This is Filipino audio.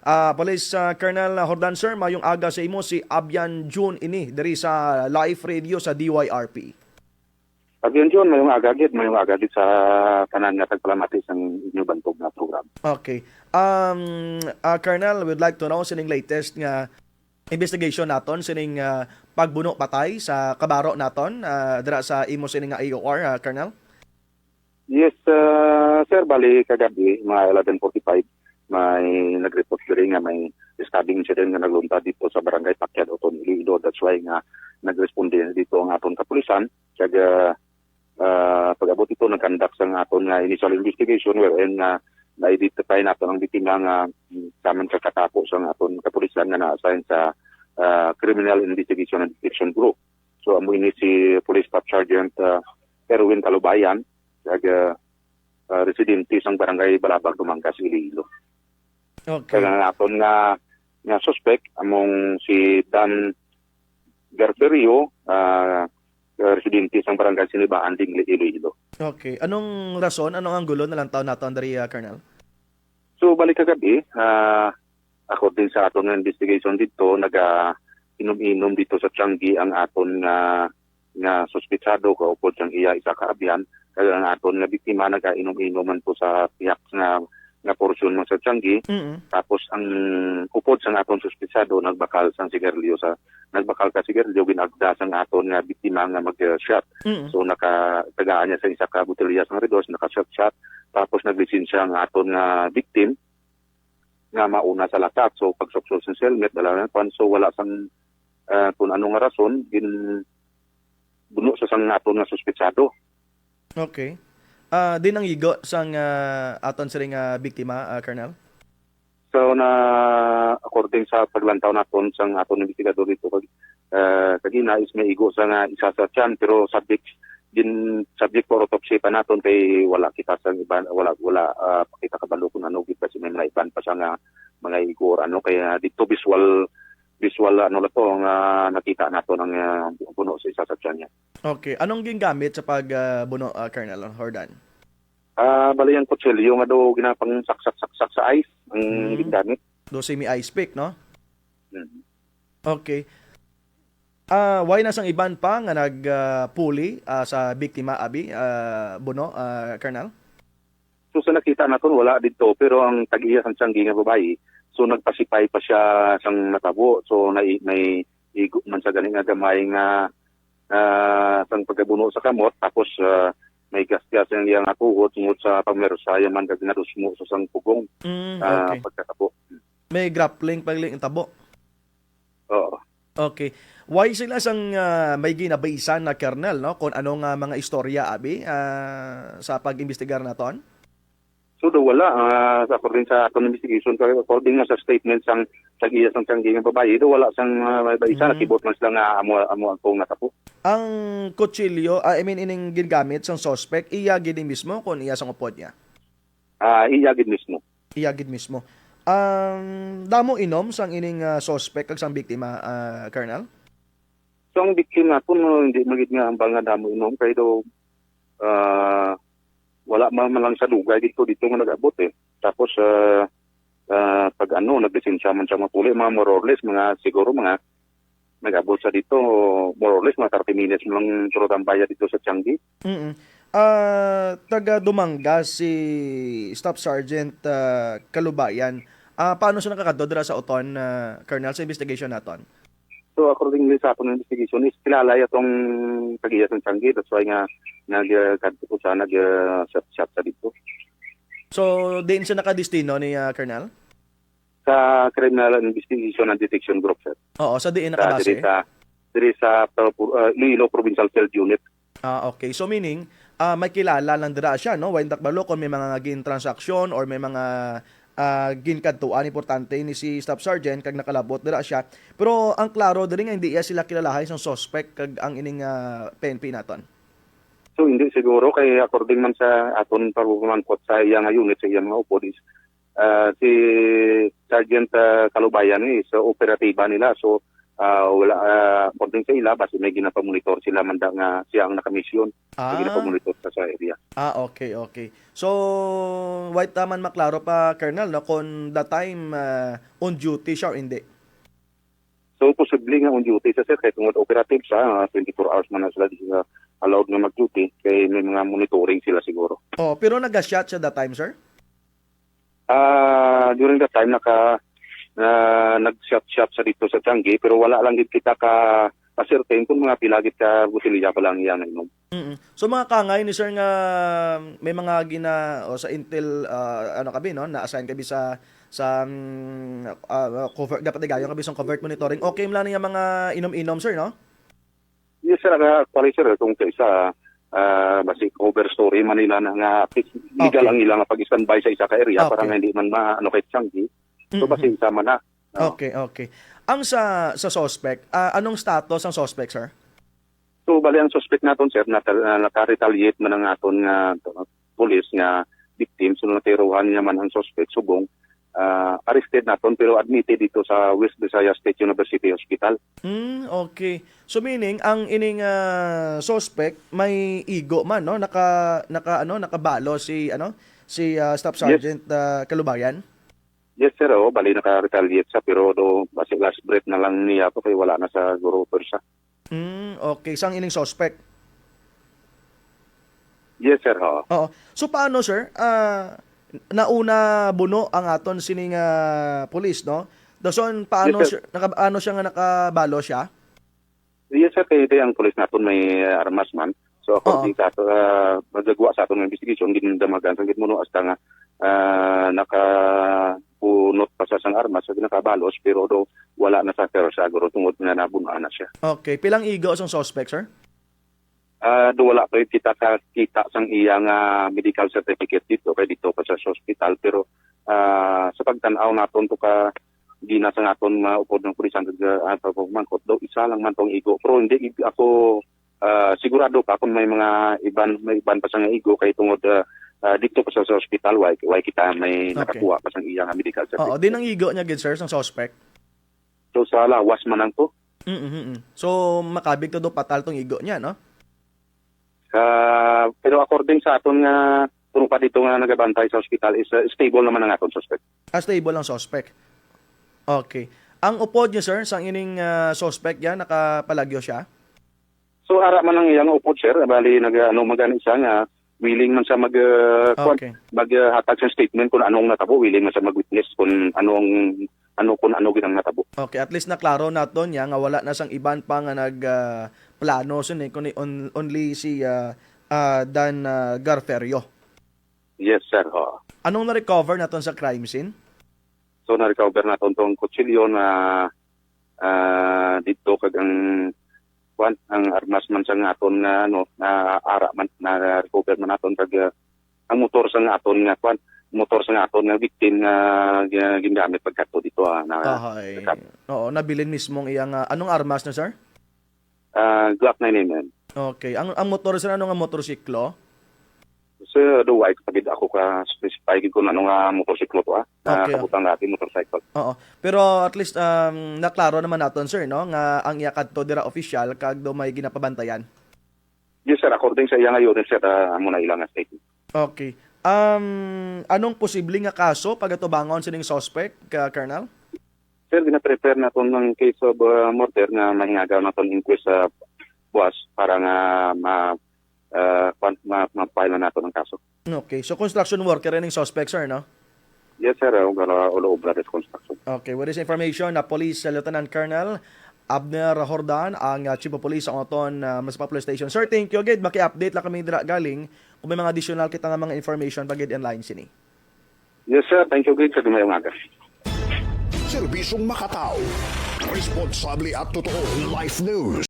Ah, Police ah, Colonel Hordan Sir, mayong aga sa imo si Abyan June ini diri sa live radio sa DYRP. Yun yun, mayong agagid, mayong agagid sa kanan nga tagpalamatis ang inyo bantog na program. Okay. Um, ah, Colonel, we'd like to know sining latest nga investigation naton sining ah, pagbuno patay sa kabaro naton ah, dira sa imo sining nga AOR, ah, Colonel. Yes, uh, sir, bali kagabi, mga 11.45, may nag-report nga may stabbing incident nga naglunta dito sa barangay Pakyat, Oton, Iloilo. That's why nga nag-responde dito ang aton kapulisan. Kaya uh, pag-abot ito, nag-conduct sa aton nga initial investigation wherein nga na-identify nato ang biktima nga mm, saman sa katapo sa aton kapulisan nga na-assign sa uh, Criminal Investigation and Detection Group. So amo ini si Police Staff Sergeant uh, Erwin Kalubayan, kag uh, uh, residente sang barangay Balabag Dumangkas Iloilo. Okay. Kaya nga aton nga nga suspect among si Dan Garferio, uh, residente sang barangay Sinibaan Dingli Iloilo. Okay. Anong rason, anong ang gulo na lang taon naton diri, ah, Colonel? So balik kagabi, uh, ako din sa aton nga investigation dito, naga inom-inom dito sa Tianggi ang aton nga nga suspitsado ko upod siyang iya isa ka abyan kaya ang aton nga biktima naga inom-inom man po sa piyak nga nga porsyon mo sa Tianggi Mm. tapos ang upod sa aton suspitsado nagbakal sang sigarilyo sa nagbakal ka sigarilyo ginagda sang aton nga biktima nga mag-shot Mm. So nakatagaan niya sa isa ka botelya sa redos, naka-shot-shot. Tapos naglisensya ang aton nga victim nga mauna sa lakat. So pagsuksol sa helmet, dala na pan. So wala sang uh, kung ano nga rason, gin buno sa sang aton nga suspetsado. Okay. Ah, din ang igo sang ah, aton siring nga biktima, ah, Colonel. So na according sa paglantaw naton sang aton investigador dito kag uh, kagina is may igo sa nga isa sa tiyan pero subject din subject for autopsy pa naton kay wala kita sa iban wala wala uh, pakita kabalo kung ano gid kasi may mga iban pa sa nga mga igo or ano kaya dito visual visual ano la to nga nakita nato ng uh, puno sa isa sa tiyan niya. Okay. Anong gingamit sa pagbuno, ah, Colonel Hordan? Ah bali ang kutsilyo nga daw ginapang saksak-saksak sa ice ang Mm. gingamit. Do si mi ice pick, no? Mm. Okay. Ah, why na sang iban pa nga nagpuli ah, sa biktima abi ah, buno, ah, Colonel? So sa nakita naton wala dito pero ang tag-iya sang tiyanggi nga babae so nagpasipay pa siya sang natabo so na may igo man sa ganing nga gamay nga ah, sang pagkabuno sa kamot tapos ah, may gasgas ang iyang atuhod tungod sa pagmersaya man kag nadusmo sa sang pugong Mm, ah, okay. pagkatabo. May grappling pagling tabo. Oo. Okay. Why sila sang ah, may ginabaisan na kernel no kung anong nga mga istorya abi ah, sa pag-imbestigar naton? So do wala ah, sa according sa aton investigation kay according sa statement sang tag-iya sang tiyanggi nga babae do wala sang uh, may isa Mhm. nakibot man sila nga amo amo ang pong natabo. Ang kutsilyo, ah, I mean ining gingamit sang suspect, iya gid mismo kung iya sang upod niya. Ah iya gid mismo. Iya gid mismo. Ang damo inom sang ining ah, suspect kag sang biktima, ah, Colonel? So ang biktima po no, hindi magid nga ang banga damo inom kay do ah, wala man, lang sa dugay dito dito nga nag-abot eh. Tapos ah, ah, pag ano naglisensya man siya mapuli mga more or less mga siguro mga nag-abot sa dito more or less mga 30 minutes mo lang surot ang bayad dito sa Tianggi. Mm. Ah, taga Dumanga si Staff Sergeant ah, Kalubayan. Ah, paano siya nakakadto dira sa Oton, ah, Colonel, sa investigation naton? So according sa aton investigation is kilala itong tagiya sa Tianggi that's why nga nag uh, sa nag uh, shot, shot sa dito. So, din siya nakadistino ni ah, Colonel? Sa Criminal Investigation and Detection Group sir. Oo, sa diin sa diri nakabase. sa diri sa uh, Iloilo Provincial Field Unit. Ah, okay. So meaning, ah, may kilala lang dira siya, no? Wain takbalo kung may mga gin transaction or may mga ah, gin kadtuan importante ni si Staff Sergeant kag nakalabot dira siya. Pero ang klaro diri nga hindi iya sila kilalahay sang suspect kag ang ining ah, PNP naton. So hindi siguro kay according man sa aton pagmamangkot sa iya nga unit sa iya mga upod is uh, si Sergeant uh, Kalubayan is uh, operatiba nila. So ah, wala uh, according sa ila basi may ginapamonitor sila man nga siya ang nakamisyon Ah, may ginapamonitor sa sa area. Ah, okay, okay. So, white taman maklaro pa, Colonel, no, kung the time ah, on duty siya or hindi. so posible nga on duty sa sir. Kay tungod operative sa ah, 24 hours man na sila di sila allowed nga mag-duty. Kay may mga monitoring sila siguro. Oh, pero nag-shot siya that time, sir? Ah, during that time naka na nag-shot shot sa dito sa Changi pero wala lang gid kita ka ka-certain kung mga pilagit ka butilya pa lang yan inom. mm So mga kangay ni sir nga may mga gina o sa Intel ah, ano kabi no na-assign kabi sa sa um, ah, covert dapat gayon kabi sa covert monitoring. Okay man lang yung mga inom-inom sir no? Yes sir, uh, actually sir kung kaysa ah basi cover story man nila na nga legal Okay. ang ilang pag-standby sa isa ka area Okay. para nga hindi man maano kay Changi. So isa man na. No? Okay, okay. Ang sa sa suspect, ah, anong status ang suspect sir? So bali ang suspect naton sir na uh, naka-retaliate man ang aton nga uh, police nga victim so natiruhan niya man ang suspect subong uh, arrested naton pero admitted dito sa West Visayas State University Hospital. Hmm, okay. So meaning ang ining ah, suspect may igo man no, naka naka ano, nakabalo si ano, si ah, Staff Sergeant ah, Kalubayan. Yes sir, oh, bali naka-retaliate siya pero do basi last breath na lang niya to kay wala na sa guro siya. Hmm, okay. Sang ining suspect. Yes sir, ho. Oo. So paano sir? Ah, nauna buno ang aton sining ah, police no? Dason paano Yes, sir, naka, ano siya nga nakabalo siya? Yes sir, kay ang police naton may uh, armas man. So according sa ato, uh, magagawa sa atong investigation, ginindamagan sa gitmuno hasta nga uh, naka punot pa sa sang armas sa nakabalos pero do wala na sa pero sa guro tungod nga nabunaan na siya. Okay. Pilang igo ang suspect sir? Ah, do wala pa kita ka kita sang iyang ah, medical certificate dito kay dito pa sa hospital pero ah, sa pagtan-aw naton to ka di na sa naton nga upod ng pulisan sa ato pagmangkot do isa lang man tong igo pero hindi ako ah, sigurado pa kung may mga iban may iban pa sa nga igo kay tungod ah, ah, dito pa sa, sa hospital why, why kita may Okay. nakakuha pa sang iyang ah, medical Oo, certificate. di nang igo niya gid sir sang suspect. So sa lawas man ang to. Mm-hmm. So makabig to do patal tong igo niya no? Ah, pero according sa aton nga puro pa dito nga nagabantay sa hospital is ah, stable naman ang aton suspect. Ah, stable ang suspect. Okay. Ang upod niya, sir, sang ining ah, suspect yan, nakapalagyo siya? So ara man ang iyang upod sir, bali nag ano magani siya nga willing man siya mag uh, Okay. mag uh, sa statement kung anong natabo, willing man siya mag-witness kung anong ano kung ano ginang natabo. Okay, at least naklaro naton niya nga wala na sang iban pa nga nag ah, plano sun eh, kundi on, only si ah, ah, Dan ah, Garferio. Yes sir. ho. Anong na-recover naton sa crime scene? So na-recover naton tong kutsilyo na ah, dito kag ang kwan ang armas man sa aton nga ano na ara man na recover man naton kag ah, ang motor sa aton nga kwan motor sa aton nga victim nga gi- gingamit pagkato dito ah, na Ahay. Oo, nabilin mismong iyang ah, anong armas na, sir? ah, Glock 9 mm. Okay. Ang ang motor sir ano nga motorsiklo? So, do I kapit ako ka specify gid ko na ano nga motorsiklo to ah. Okay. Okay. kabutang natin motorcycle. Oo. Pero at least um, naklaro naman naton sir no nga ang iya kadto dira official kag do may ginapabantayan. Yes sir, according sa iya ngayon sir, uh, amo na ilang nga statement. Okay. Um anong posibleng nga kaso pagatubangon sining suspect ka Colonel? Sir, gina-prepare na to ng case of uh, murder nga mahingagaw na to inquest sa buwas para nga ma uh, ma, ma-file na nato ng kaso. Okay. So construction worker rin yung suspect sir no? Yes sir, uh, all, all over the construction. Okay, with this information na Police Lieutenant Colonel Abner Hordan, ang uh, Chief of Police sa Oton uh, Masapa Police Station. Sir, thank you agad. Maki-update lang kami dira galing kung may mga additional kita nga mga information pagid in line sini. Yes sir, thank you good sa dumayong aga. Serbisyong makatao. Responsable at totoo. Life News.